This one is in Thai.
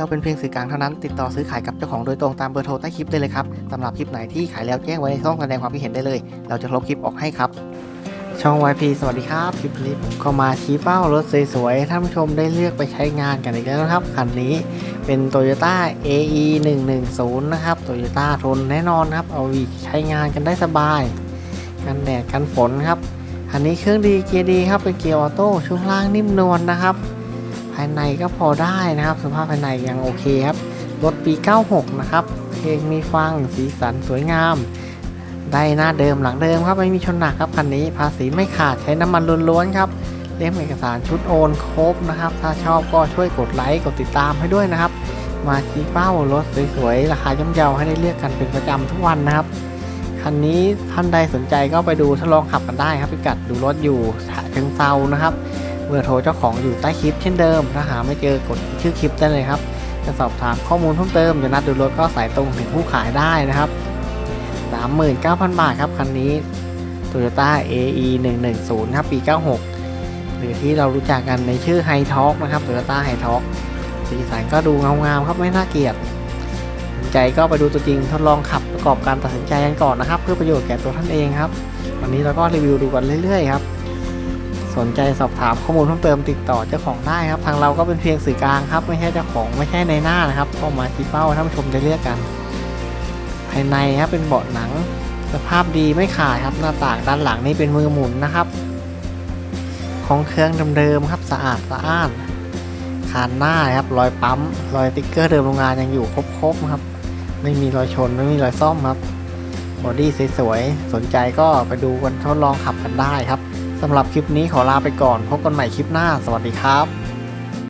เราเป็นเพียงสื่อกลางเท่านั้น ติดต่อซื้อขายกับเจ้าของโดยตรงตามเบอร์โทรใต้คลิปได้เลยครับสำหรับคลิปไหนที่ขายแล้วแจ้งไว้ในช่องแสดงความคิดเห็นได้เลย เราจะลบคลิปออกให้ครับ ช่อง YP สวัสดีครับ คลิปนี้ผมก็มาชี้เป้ารถสวยๆท่านผู้ชมได้เลือกไปใช้งานกันอีกแล้วนะครับคันนี้เป็น Toyota AE 110นะครับ Toyota ทนแน่นอนครับเอาอีใช้งานกันได้สบายกันแดดกันฝนครับคันนี้เครื่องดีเกียร์ดีครับเป็นเกียร์ออโต้ช่วงล่างนิ่มนวลนะครับายในก็พอได้นะครับ สภาพภายในยังโอเคครับ รถปี 96 นะครับ เพลงมีฟังสีสันสวยงาม ได้หน้าเดิมหลังเดิมครับ ไม่มีชนหนักครับคันนี้ ภาษีไม่ขาดใช้น้ำมันล้วนๆครับ เล่มเอกสารชุดโอนครบนะครับ ถ้าชอบก็ช่วยกดไลค์กดติดตามให้ด้วยนะครับ มาชี้เป้ารถสวยๆ ราคาย่อมเยาให้ได้เลือกกันเป็นประจำทุกวันนะครับคันนี้ท่านใดสนใจก็ไปดูทดลองขับกันได้ครับพิกัดดูรถอยู่ฉะเชิงเซานะครับ บอร์โทรเจ้าของอยู่ใต้คลิปเช่นเดิม ถ้าหาไม่เจอกดชื่อคลิปได้เลยครับจะสอบถามข้อมูลเพิ่มเติมจะนัดดูรถก็สายตรงถึงผู้ขายได้นะครับ 39,000 บาทครับคันนี้ Toyota AE 110ครับปี 96 หรือที่เรารู้จักกันในชื่อ h i t a l k นะครับ Toyota h i t a l k สีสันก็ดูงามๆครับไม่น่าเกลียดสนใจก็ไปดูตัวจริงทดลองขับประกอบการตัดสินใจกันก่อนนะครับ เพื่อประโยชน์แก่ตัวท่านเองครับ วันนี้เราก็รีวิวดูกันเรื่อยๆครับ สนใจสอบถามข้อมูลเพิ่มเติมติดต่อเจ้าของได้ครับ ทางเราก็เป็นเพียงสื่อกลางครับ ไม่ใช่เจ้าของไม่ใช่ในหน้านะครับก็มาชี้เป้าให้ท่านผู้ชมได้เลือกกัน ภายในครับเป็นเบาะหนัง สภาพดีไม่ขาดครับหน้าต่างด้านหลังนี่เป็นมือหมุนนะครับ ของเครื่องเดิมๆครับสะอาดสะอ้านคานหน้าครับรอยปั๊มรอยติ๊กเกอร์เดิมโรงงานยังอยู่ครบๆครับ ไม่มีรอยชนไม่มีรอยซ่อมครับบอดี้สวยๆสนใจก็ไปดูกันทดลองขับกันได้ครับ สำหรับคลิปนี้ขอลาไปก่อน พบกันใหม่คลิปหน้า สวัสดีครับ